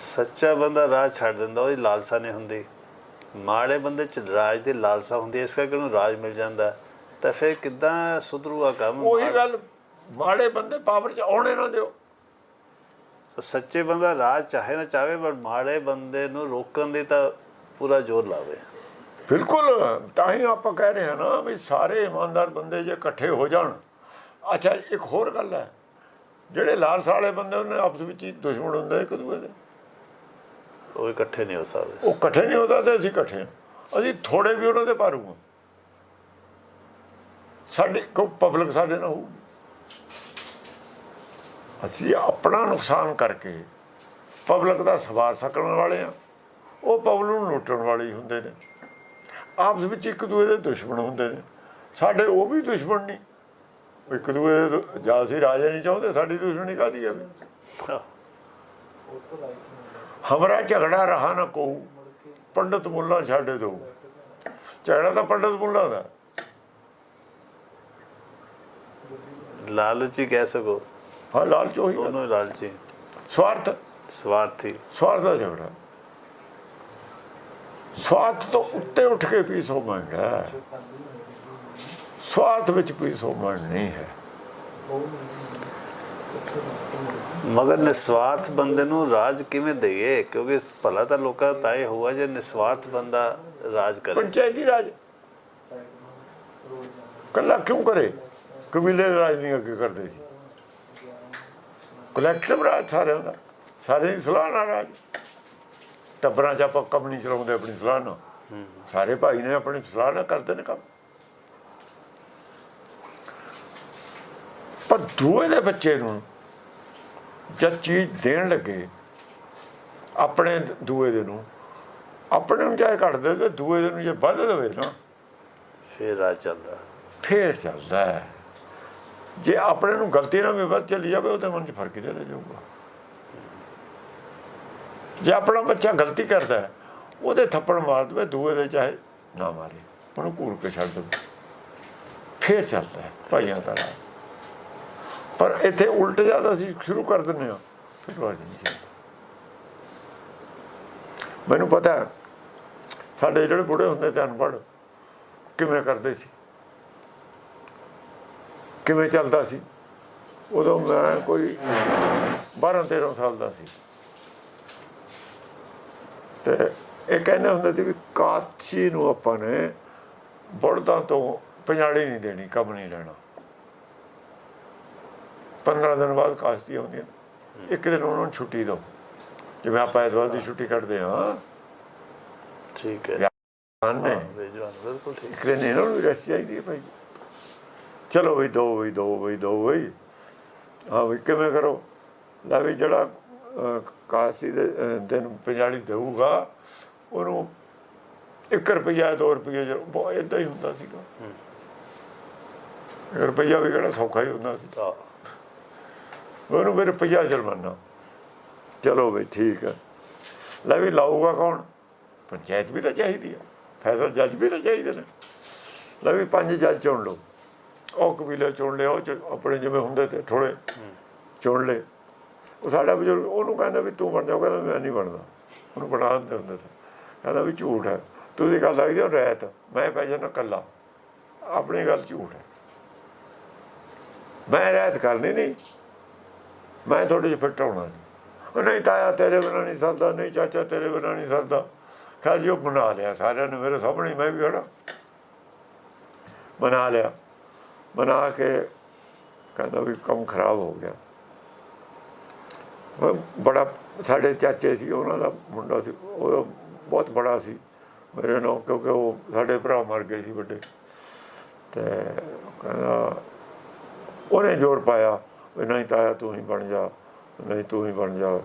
ਸੱਚਾ ਬੰਦਾ ਰਾਹ ਛੱਡ ਦਿੰਦਾ ਉਹਦੀ ਲਾਲਸਾ ਨਹੀਂ ਹੁੰਦੀ। ਮਾੜੇ ਬੰਦੇ ਚ ਰਾਜ ਦੀ ਲਾਲਸਾ ਹੁੰਦੀ ਹੈ, ਇਸ ਕਰਕੇ ਉਹਨੂੰ ਰਾਜ ਮਿਲ ਜਾਂਦਾ ਤਾਂ ਫਿਰ ਕਿੱਦਾਂ ਸੁਧਰੂਗਾ ਕੰਮ? ਉਹੀ ਗੱਲ ਮਾੜੇ ਬੰਦੇ ਪਾਵਰ 'ਚ ਆਉਣੇ ਨਾ ਦਿਓ। ਸੋ ਸੱਚੇ ਬੰਦਾ ਰਾਜ ਚਾਹੇ ਨਾ ਚਾਹੇ ਪਰ ਮਾੜੇ ਬੰਦੇ ਨੂੰ ਰੋਕਣ ਲਈ ਤਾਂ ਪੂਰਾ ਜ਼ੋਰ ਲਾਵੇ। ਬਿਲਕੁਲ ਤਾਂ ਹੀ ਆਪਾਂ ਕਹਿ ਰਹੇ ਹਾਂ ਨਾ ਵੀ ਸਾਰੇ ਇਮਾਨਦਾਰ ਬੰਦੇ ਜੇ ਇਕੱਠੇ ਹੋ ਜਾਣ। ਅੱਛਾ ਇੱਕ ਹੋਰ ਗੱਲ ਹੈ ਜਿਹੜੇ ਲਾਲਸ ਵਾਲੇ ਬੰਦੇ ਉਹਨੇ ਆਪਸ ਵਿੱਚ ਹੀ ਦੁਸ਼ਮਣ ਹੁੰਦੇ ਇੱਕ ਦੂਜੇ ਦੇ। ਉਹ ਇਕੱਠੇ ਨਹੀਂ ਹੋ ਸਕਦੇ। ਉਹ ਇਕੱਠੇ ਨਹੀਂ ਹੁੰਦਾ ਤੇ ਅਸੀਂ ਇਕੱਠੇ ਹਾਂ। ਅਸੀਂ ਥੋੜੇ ਵੀ ਉਹਨਾਂ ਦੇ ਭਾਰੂ ਹਾਂ। ਸਾਡੇ ਕੋ ਪਬਲਿਕ ਸਾਡੇ ਨਾਲ ਹੋਊ ਅਸੀਂ ਆਪਣਾ ਨੁਕਸਾਨ ਕਰਕੇ ਪਬਲਿਕ ਦਾ ਸਵਾਰ ਸਕਣ ਵਾਲੇ ਆ ਉਹ ਪਬਲਿਕ ਨੂੰ ਲੁੱਟਣ ਵਾਲੇ ਹੀ ਹੁੰਦੇ ਨੇ। ਆਪਸ ਵਿੱਚ ਇੱਕ ਦੂਜੇ ਦੇ ਦੁਸ਼ਮਣ ਹੁੰਦੇ ਨੇ। ਸਾਡੇ ਉਹ ਵੀ ਦੁਸ਼ਮਣ ਨਹੀਂ। ਇੱਕ ਦੂਜੇ ਦੇ ਜਾਂ ਅਸੀਂ ਰਾਜੇ ਨਹੀਂ ਚਾਹੁੰਦੇ ਸਾਡੀ ਦੁਸ਼ਮਣੀ ਕਾਦੀ ਹੈ ਹਮਰਾ ਝਗੜਾ ਰਹਾ ਨਾ ਕੋ ਪੰਡਤ ਮੁੱਲਾ ਛਾੜੇ ਦੋ। ਝਗੜਾ ਤਾਂ ਪੰਡਤ ਮੁੱਲਾ ਦਾ। ਲਾਲਚੀ ਕਹਿ ਸਕੋ। ਹਾਂ ਲਾਲਚ ਗੱਲ। ਦੋਨੋਂ ਲਾਲਚੀ। ਸਵਾਰਥ। ਸਵਾਰਥੀ। ਸਵਾਰਥ ਦਾ ਝਗੜਾ। ਸਵਾਰਥ ਤੋਂ ਉੱਤੇ ਉੱਠ ਕੇ ਪੀਸ ਹੋ। ਮੰਗਾ ਸਵਾਰਥ ਵਿੱਚ ਪੀਸ ਹੋ ਮਨ ਨਹੀਂ ਹੈ। ਮਗਰ ਨਿਸਵਾਰਥ ਬੰਦੇ ਨੂੰ ਰਾਜ ਕਿਵੇਂ ਦੇਈਏ? ਕਿਉਂਕਿ ਭਲਾ ਤਾਂ ਲੋਕਾਂ ਦਾ ਇਹ ਹੋਆ ਜੇ ਨਿਸਵਾਰਥ ਬੰਦਾ ਰਾਜ ਕਰੇ। ਪੰਚਾਇਤੀ ਰਾਜ। ਕੱਲਾ ਕਿਉਂ ਕਰੇ? ਕਬੀਲੇ ਰਾਜ ਨਹੀਂ ਅੱਗੇ ਕਰਦੇ ਸੀ ਕਲੈਕਟਿਵ ਰਾਜ ਸਾਰਿਆਂ ਦਾ। ਸਾਰੇ ਦੀ ਸਲਾਹ ਨਾਲ ਰਾਜ। ਟੱਬਰਾਂ 'ਚ ਆਪਾਂ ਕੰਮ ਨਹੀਂ ਚਲਾਉਂਦੇ ਆਪਣੀ ਸਲਾਹ ਨਾਲ। ਸਾਰੇ ਭਾਈ ਨੇ ਆਪਣੀ ਸਲਾਹ ਨਾਲ ਕਰਦੇ ਨੇ ਕੰਮ। ਪਰ ਦੂਏ ਦੇ ਬੱਚੇ ਨੂੰ ਜਦ ਚੀਜ਼ ਦੇਣ ਲੱਗੇ ਆਪਣੇ ਦੂਏ ਦੇ ਨੂੰ ਆਪਣੇ ਨੂੰ ਚਾਹੇ ਘੱਟ ਦੇ ਤੇ ਦੂਏ ਦੇ ਨੂੰ ਜੇ ਵੱਧ ਦੇਵੇ ਨਾ ਫਿਰ ਰਾਜ ਚੱਲਦਾ। ਫੇਰ ਚੱਲਦਾ ਹੈ। ਜੇ ਆਪਣੇ ਨੂੰ ਗਲਤੀ ਨਾਲ ਵੀ ਵੱਧ ਚਲੀ ਜਾਵੇ ਉਹਦੇ ਮਨ 'ਚ ਫ਼ਰਕ ਹੀ ਚਲੇ ਜਾਊਗਾ। ਜੇ ਆਪਣਾ ਬੱਚਾ ਗਲਤੀ ਕਰਦਾ ਉਹਦੇ ਥੱਪੜ ਮਾਰ ਦੇਵੇ ਦੂਏ ਦੇ ਚਾਹੇ ਨਾ ਮਾਰੇ ਉਹਨੂੰ ਘੂਰ ਕੇ ਛੱਡ ਦੇਵੇ। ਫੇਰ ਚੱਲਦਾ ਭਾਈਆਂ ਦਾ ਰਾਜ। ਪਰ ਇੱਥੇ ਉਲਟ ਜ਼ਿਆਦਾ ਅਸੀਂ ਸ਼ੁਰੂ ਕਰ ਦਿੰਦੇ ਹਾਂ। ਫਿਰ ਰਾਜ ਨਹੀਂ ਮੈਨੂੰ ਪਤਾ ਸਾਡੇ ਜਿਹੜੇ ਬੁੜੇ ਹੁੰਦੇ ਤੇ ਅਨਪੜ੍ਹ, ਕਿਵੇਂ ਕਰਦੇ ਸੀ? ਕਿਵੇਂ ਚੱਲਦਾ ਸੀ? ਉਦੋਂ ਮੈਂ ਕੋਈ 12 13 ਸਾਲ ਦਾ ਸੀ। ਤੇ ਇਹ ਕਹਿੰਦੇ ਹੁੰਦੇ ਸੀ ਵੀ ਕਾਚੀ ਨੂੰ ਆਪਾਂ ਨੇ ਬੜਦਾਂ ਤੋਂ ਪੰਜਾੜੀ ਨਹੀਂ ਦੇਣੀ, ਕੰਮ ਨਹੀਂ ਲੈਣਾ। 15 ਦਿਨ ਬਾਅਦ ਕਾਸ਼ਤੀ ਆਉਂਦੀ ਹੈ। ਇੱਕ ਦਿਨ ਉਹਨਾਂ ਨੂੰ ਛੁੱਟੀ ਦਿਓ। ਜਿਵੇਂ ਆਪਾਂ ਐਤਵਾਰ ਦੀ ਛੁੱਟੀ ਕੱਢਦੇ ਹਾਂ। ਠੀਕ ਹੈ। ਬੇਜਵਾਨ ਬਿਲਕੁਲ ਠੀਕ। ਇੱਕ ਦਿਨ ਇਹਨਾਂ ਨੂੰ ਵੀ ਰੈਸਟ ਚਾਹੀਦੀ ਹੈ ਭਾਈ। ਚਲੋ ਬਈ ਦੋ ਬਈ ਦੋ ਬਈ ਦੋ ਬਈ। ਹਾਂ ਵੀ ਕਿਵੇਂ ਕਰੋ? ਲੈ ਵੀ ਜਿਹੜਾ ਕਾਸੀ ਦੇ ਦਿਨ ਪੰਜਾਲੀ ਦੇਊਗਾ ਉਹਨੂੰ 1 ਰੁਪਿਆ 2 ਰੁਪਏ ਬਹੁਤ ਇਦਾਂ ਹੀ ਹੁੰਦਾ ਸੀਗਾ। ਇੱਕ ਰੁਪਈਆ ਵੀ ਕਿਹੜਾ ਸੌਖਾ ਹੀ ਹੁੰਦਾ ਸੀ। ਉਹਨੂੰ ਵੀ ਰੁਪਈਆ ਜੁਰਮਾਨਾ। ਚਲੋ ਵੀ ਠੀਕ ਹੈ ਲੈ ਵੀ ਲਾਊਗਾ ਕੌਣ? ਪੰਚਾਇਤ ਵੀ ਤਾਂ ਚਾਹੀਦੀ ਆ। ਫੈਸਲਾ ਜੱਜ ਵੀ ਤਾਂ ਚਾਹੀਦੇ ਨੇ। ਲੈ ਵੀ ਪੰਜ ਜੱਜ ਚੁਣ ਲਓ। ਉਹ ਕਬੀਲੇ ਚੁਣ ਲਿਆ, ਉਹ 'ਚ ਆਪਣੇ ਜਿਵੇਂ ਹੁੰਦੇ ਤੇ ਥੋੜੇ ਚੁਣ ਲਏ। ਉਹ ਸਾਡਾ ਬਜ਼ੁਰਗ, ਉਹਨੂੰ ਕਹਿੰਦਾ ਵੀ ਤੂੰ ਬਣ ਜਾ ਕਹਿੰਦਾ ਮੈਂ ਨਹੀਂ ਬਣਦਾ। ਉਹਨੂੰ ਬਣਾ ਦਿੰਦੇ ਹੁੰਦੇ ਤੇ। ਕਹਿੰਦਾ ਵੀ ਝੂਠ ਹੈ। ਤੁਸੀਂ ਗੱਲ ਲੱਗਦੀ ਹੋ ਰਹਿਤ। ਮੈਂ ਪੈ ਜਾਣਾ ਕੱਲਾ ਆਪਣੀ ਗੱਲ ਝੂਠ ਹੈ। ਮੈਂ ਰਹਿਤ ਕਰਨੀ ਨਹੀਂ। ਮੈਂ ਥੋੜੀ ਜਿਹੀ ਫਿੱਟ ਹੋਣਾ ਨਹੀਂ ਉਹ ਨਹੀਂ ਤਾਇਆ ਤੇਰੇ ਬਿਨਾਂ ਨਹੀਂ ਸਰਦਾ, ਨਹੀਂ ਚਾਚਾ ਤੇਰੇ ਬਿਨਾਂ ਨਹੀਂ ਸਰਦਾ। ਖੈਰ ਜੋ ਬਣਾ ਲਿਆ ਸਾਰਿਆਂ ਨੇ ਮੇਰੇ ਸਾਹਮਣੇ, ਮੈਂ ਵੀ ਖੜਾ ਬਣਾ ਲਿਆ। ਬਣਾ ਕੇ ਕਹਿੰਦਾ ਵੀ ਕੰਮ ਖਰਾਬ ਹੋ ਗਿਆ। ਬੜਾ ਸਾਡੇ ਚਾਚੇ ਸੀ, ਉਹਨਾਂ ਦਾ ਮੁੰਡਾ ਸੀ, ਉਹ ਬਹੁਤ ਬੜਾ ਸੀ ਮੇਰੇ ਨਾਲ, ਕਿਉਂਕਿ ਉਹ ਸਾਡੇ ਭਰਾ ਮਰ ਗਏ ਸੀ ਵੱਡੇ। ਤੇ ਕਹਿੰਦਾ, ਉਹਨੇ ਜ਼ੋਰ ਪਾਇਆ। ਵੀ ਨਹੀਂ ਤਾਇਆ ਤੂੰ ਹੀ ਬਣ ਜਾ ਨਹੀਂ ਤੂੰ ਹੀ ਬਣ ਜਾ।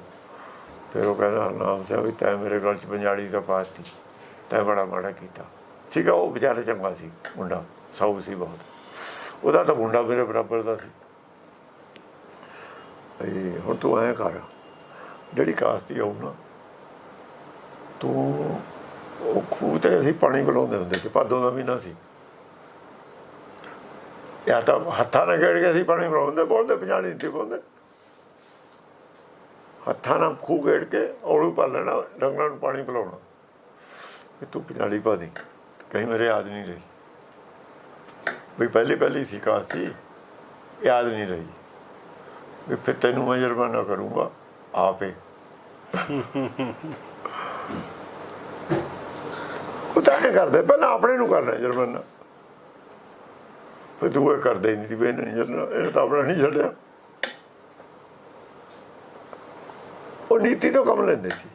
ਫਿਰ ਉਹ ਕਹਿੰਦਾ ਹਰਨਾਮ ਸਿੰਘ ਵੀ ਤੈਂ ਮੇਰੇ ਗਲ ਚ ਪੰਜਾਲੀ ਦਾ ਪਾਤੀ ਤੈਂ ਬੜਾ ਮਾੜਾ ਕੀਤਾ। ਠੀਕ ਆ, ਉਹ ਵਿਚਾਰਾ ਚੰਗਾ ਸੀ, ਮੁੰਡਾ। ਸੌ ਸੀ ਬਹੁਤ। ਉਹਦਾ ਤਾਂ ਮੁੰਡਾ ਮੇਰੇ ਬਰਾਬਰ ਦਾ ਸੀ। ਇਹ ਹੁਣ ਤੂੰ ਐਂ ਕਰ, ਜਿਹੜੀ ਕਾਸਤੀ ਆਉ ਨਾ, ਤੂੰ ਉਹ ਖੂਹ ਤੇ ਅਸੀਂ ਪਾਣੀ ਬੁਲਾਉਂਦੇ ਹੁੰਦੇ ਸੀ, ਭਾਦੋਂ ਦਾ ਮਹੀਨਾ ਸੀ। ਜਾਂ ਤਾਂ ਹੱਥਾਂ ਨਾਲ ਗੇੜ ਕੇ ਅਸੀਂ ਪਾਣੀ ਬਣਾਉਂਦੇ ਬੋਲਦੇ ਪੰਜਾਲੀ ਨਹੀਂ ਸੀ ਬੋਲਦੇ। ਹੱਥਾਂ ਨਾਲ ਖੂਹ ਗੇੜ ਕੇ ਔਲੂ ਪਾ ਲੈਣਾ, ਡੰਗਰਾਂ ਨੂੰ ਪਾਣੀ ਪਿਲਾਉਣਾ। ਵੀ ਤੂੰ ਪਿਨਾਲੀ ਪਾ ਦੇ ਕਈ ਮੇਰੇ ਯਾਦ ਨਹੀਂ ਰਹੀ। ਵੀ ਪਹਿਲੀ ਪਹਿਲੀ ਸੀ ਸੀ, ਯਾਦ ਨਹੀਂ ਰਹੀ। ਵੀ ਫਿਰ ਤੈਨੂੰ ਮੈਂ ਜੁਰਮਾਨਾ ਕਰੂੰਗਾ, ਆਪੇ। ਉਹ ਤਾਂ ਕਰਦੇ, ਪਹਿਲਾਂ ਆਪਣੇ ਨੂੰ ਕਰਨਾ ਜੁਰਮਾਨਾ। ਫਿਰ ਦੂਏ ਕਰਦੇ ਹੀ ਨਹੀਂ ਸੀ ਵੀ ਇਹਨੇ ਨਹੀਂ ਜੁਰਮਾਨਾ ਇਹਨੇ ਤਾਂ ਆਪਣਾ ਨਹੀਂ ਛੱਡਿਆ। ਉਹ ਨੀਤੀ ਤੋਂ ਕੰਮ ਲੈਂਦੇ ਸੀ।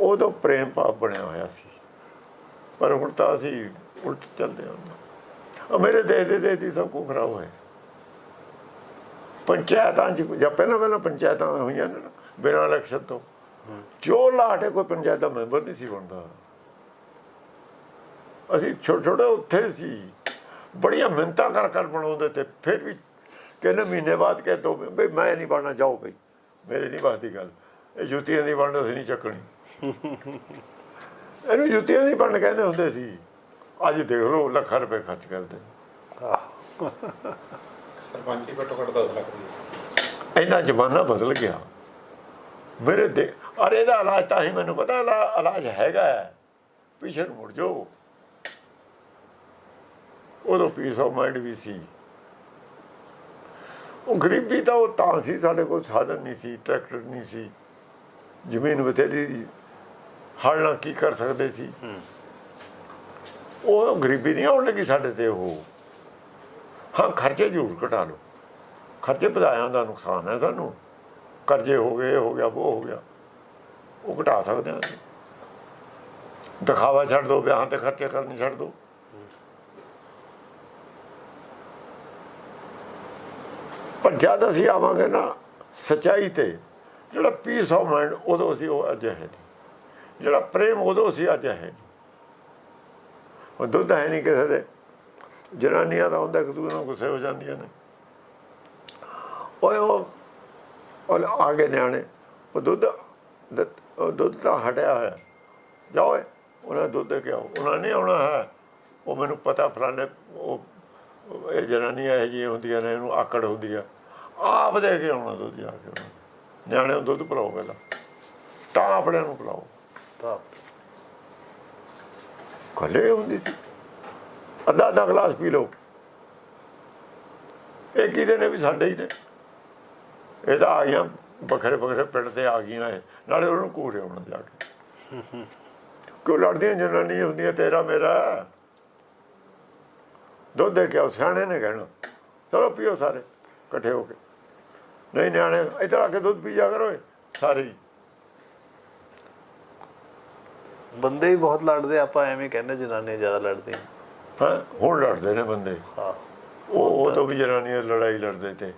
ਉਦੋਂ ਪ੍ਰੇਮ ਭਾਵ ਬਣਿਆ ਹੋਇਆ ਸੀ। ਪਰ ਹੁਣ ਤਾਂ ਅਸੀਂ ਉਲਟ ਚੱਲਦੇ ਹਾਂ। ਮੇਰੇ ਦੇਸ਼ ਦੇ ਦੇਸ਼ ਸਭ ਕੁਝ ਖਰਾਬ ਹੋਇਆ। ਪੰਚਾਇਤਾਂ ਚ ਜਾਂ ਪਹਿਲਾਂ ਪਹਿਲਾਂ ਪੰਚਾਇਤਾਂ ਹੋਈਆਂ ਨੇ ਨਾ, ਬਿਨਾਂ ਇਲੈਕਸ਼ਨ ਤੋਂ। ਜੋ ਲਾਟੇ ਕੋਈ ਪੰਚਾਇਤ ਦਾ ਮੈਂਬਰ ਨਹੀਂ ਸੀ ਬਣਦਾ। ਅਸੀਂ ਛੋਟੇ ਛੋਟੇ ਉੱਥੇ ਸੀ। ਬੜੀਆਂ ਮਿੰਤਾਂ ਕਰ ਕਰ ਬਣਾਉਂਦੇ ਤੇ ਫਿਰ ਵੀ ਕਹਿੰਦੇ ਮਹੀਨੇ ਬਾਅਦ ਕਹਿ ਦੋ ਬਈ ਮੈਂ ਨਹੀਂ ਬਣਨਾ ਜਾਓ ਬਈ। ਮੇਰੇ ਨਹੀਂ ਬਾਦੀ ਗੱਲ। ਇਹ ਜੁੱਤੀਆਂ ਦੀ ਵੰਡ ਅਸੀਂ ਨਹੀਂ ਚੱਕਣੀ। ਇਹਨੂੰ ਜੁੱਤੀਆਂ ਦੀ ਵੰਡ ਕਹਿੰਦੇ ਹੁੰਦੇ ਸੀ। ਅੱਜ ਦੇਖ ਲਓ ਲੱਖਾਂ ਰੁਪਏ ਖਰਚ ਕਰਦੇ। ਸਰਪੰਚੀ ਘੱਟੋ ਘੱਟ 10 ਲੱਖ ਦੀ। ਇੰਨਾ ਜ਼ਮਾਨਾ ਬਦਲ ਗਿਆ। ਮੇਰੇ ਦੇ ਅਰੇ ਇਹਦਾ ਇਲਾਜ ਤਾਂ ਹੀ ਮੈਨੂੰ ਪਤਾ ਇਲਾ- ਇਲਾਜ ਹੈਗਾ। ਪਿੱਛੇ ਮੁੜ ਜਾਓ। ਉਦੋਂ ਪੀਸ ਆਫ ਮਾਈਂਡ ਵੀ ਸੀ। ਉਹ ਗਰੀਬੀ ਤਾਂ ਉਹ ਤਾਂ ਸੀ ਸਾਡੇ ਕੋਲ ਸਾਧਨ ਨਹੀਂ ਸੀ ਟਰੈਕਟਰ ਨਹੀਂ ਸੀ। ਜ਼ਮੀਨ ਬਥੇਰੀ ਸੀ। ਹਲ ਨਾਲ ਕੀ ਕਰ ਸਕਦੇ ਸੀ? ਉਹ ਗਰੀਬੀ ਨਹੀਂ ਆਉਣ ਲੱਗੀ ਸਾਡੇ ਤੇ ਉਹ। ਹਾਂ ਖਰਚੇ ਜ਼ਰੂਰ ਘਟਾ ਲਓ। ਖਰਚੇ ਵਧਾਇਆ ਦਾ ਨੁਕਸਾਨ ਹੈ ਸਾਨੂੰ। ਕਰਜ਼ੇ ਹੋ ਗਏ ਹੋ ਗਿਆ ਉਹ ਹੋ ਗਿਆ। ਉਹ ਘਟਾ ਸਕਦੇ ਹਾਂ। ਦਿਖਾਵਾ ਛੱਡ ਦੋ ਵਿਆਹਾਂ ਤੇ ਖਰਚੇ ਕਰਨੇ ਛੱਡ ਦੋ। ਪਰ ਜਦ ਅਸੀਂ ਆਵਾਂਗੇ ਨਾ ਸਚਾਈ ਤੇ ਜਿਹੜਾ ਪੀਸ ਆਫ ਮਾਈਂਡ ਉਦੋਂ ਅਸੀਂ ਉਹ ਅੱਜ ਹੈ ਨਹੀਂ। ਜਿਹੜਾ ਪ੍ਰੇਮ ਉਦੋਂ ਅਸੀਂ ਅੱਜ ਹੈ ਨਹੀਂ। ਉਹ ਦੁੱਧ ਹੈ ਨਹੀਂ ਕਿਸੇ ਦੇ। ਜਨਾਨੀਆਂ ਦਾ ਹੁੰਦਾ ਇੱਕ ਦੂਜੇ ਨਾਲ ਗੁੱਸੇ ਹੋ ਜਾਂਦੀਆਂ ਨੇ। ਓਏ ਉਹ ਉਹ ਆ ਗਏ ਨਿਆਣੇ। ਉਹ ਦੁੱਧ ਉਹ ਦੁੱਧ ਤਾਂ ਹਟਿਆ ਹੋਇਆ। ਜਾਓ ਓਏ, ਉਹਨਾਂ ਦੁੱਧ ਦੇ ਕੇ ਆਓ। ਉਹਨਾਂ ਨੇ ਆਉਣਾ ਹੈ। ਉਹ ਮੈਨੂੰ ਪਤਾ ਫਲਾਣੇ ਉਹ ਇਹ ਜਨਾਨੀਆਂ ਇਹ ਜਿਹੀਆਂ ਹੁੰਦੀਆਂ ਨੇ ਇਹਨੂੰ ਆਕੜ ਹੁੰਦੀ ਆ। ਆਪ ਦੇ ਕੇ ਆਉਣਾ ਦੁੱਧ ਜਾ ਕੇ। ਨਿਆਣੇ ਨੂੰ ਦੁੱਧ ਪਿਲਾਓ ਪਹਿਲਾਂ। ਤਾਂ ਆਪਣੇ ਨੂੰ ਪਿਲਾਓ। ਤਾਂ। ਕੱਲੇ ਹੁੰਦੀ ਸੀ। ਅੱਧਾ ਅੱਧਾ ਗਲਾਸ ਪੀ ਲਓ। ਇਹ ਕਿਹਦੇ ਨੇ ਵੀ ਸਾਡੇ ਹੀ ਨੇ। ਇਹ ਤਾਂ ਆ ਗਈਆਂ ਵੱਖਰੇ ਵੱਖਰੇ ਪਿੰਡ ਤੇ ਆ ਗਈਆਂ ਇਹ। ਨਾਲੇ ਉਹਨੂੰ ਕੋਰੇ ਆਉਣਾ ਜਾ ਕੇ। ਕਿਉਂ ਲੜਦੀਆਂ ਜਨਾਨੀਆਂ ਹੁੰਦੀਆਂ ਤੇਰਾ ਮੇਰਾ। ਦੁੱਧ ਦੇ ਕੇ ਆਓ ਸਿਆਣੇ ਨੇ ਕਹਿਣਾ। ਚਲੋ ਪੀਓ ਸਾਰੇ ਇਕੱਠੇ ਹੋ ਕੇ। ਨਹੀਂ ਨਿਆਣੇ ਇੱਧਰ ਆ ਕੇ ਦੁੱਧ ਪੀ ਜਾ ਕਰੋ ਸਾਰੇ ਬੰਦੇ ਹੀ ਬਹੁਤ ਲੜਦੇ ਆਪਾਂ ਐਵੇਂ ਕਹਿੰਦੇ ਜਨਾਨੀਆਂ ਜ਼ਿਆਦਾ ਲੜਦੀਆਂ। ਹਾਂ ਹੁਣ ਲੜਦੇ ਨੇ ਬੰਦੇ। ਹਾਂ। ਉਹ ਉਦੋਂ ਵੀ ਜਨਾਨੀਆਂ ਲੜਾਈ ਲੜਦੇ ਤੇ।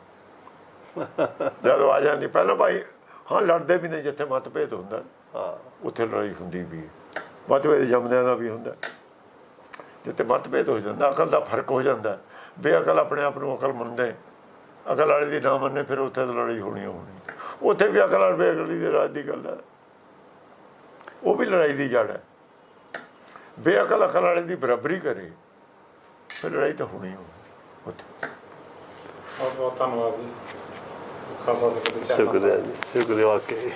ਜਦੋਂ ਆ ਜਾਂਦੀ ਪਹਿਲਾਂ ਭਾਈ ਹਾਂ ਲੜਦੇ ਵੀ ਨੇ ਜਿੱਥੇ ਮਤਭੇਦ ਹੁੰਦਾ। ਹਾਂ। ਉੱਥੇ ਲੜਾਈ ਹੁੰਦੀ ਵੀ। ਮਤਭੇਦ ਜੰਮਦਿਆਂ ਦਾ ਵੀ ਹੁੰਦਾ। ਜਿੱਥੇ ਮਤਭੇਦ ਹੋ ਜਾਂਦਾ ਅਕਲ ਦਾ ਫ਼ਰਕ ਹੋ ਜਾਂਦਾ। ਬੇਅਕਲ ਆਪਣੇ ਆਪ ਨੂੰ ਅਕਲ ਮੰਨਦੇ। ਅਕਲ ਵਾਲੇ ਦੀ ਨਾ ਮੰਨੇ ਫਿਰ ਉੱਥੇ ਲੜਾਈ ਹੋਣੀ ਹੋਣੀ। ਉੱਥੇ ਵੀ ਅਕਲ ਵਾਲੇ ਬੇਅਕਲੀ ਦੇ ਰਾਜ ਦੀ ਗੱਲ ਹੈ। ਉਹ ਵੀ ਲੜਾਈ ਦੀ ਜੜ ਹੈ। ਬੇਅਕਲ ਅਕਲ ਵਾਲੇ ਦੀ ਬਰਾਬਰੀ ਕਰੇ ਫਿਰ ਲੜਾਈ ਤਾਂ ਹੋਣੀ ਓ ਉੱਥੇ। ਬਹੁਤ ਬਹੁਤ ਧੰਨਵਾਦ ਜੀ। ਸ਼ੁਕਰੀਆ ਜੀ। ਸ਼ੁਕਰੀਆ ਵਾਕਈ।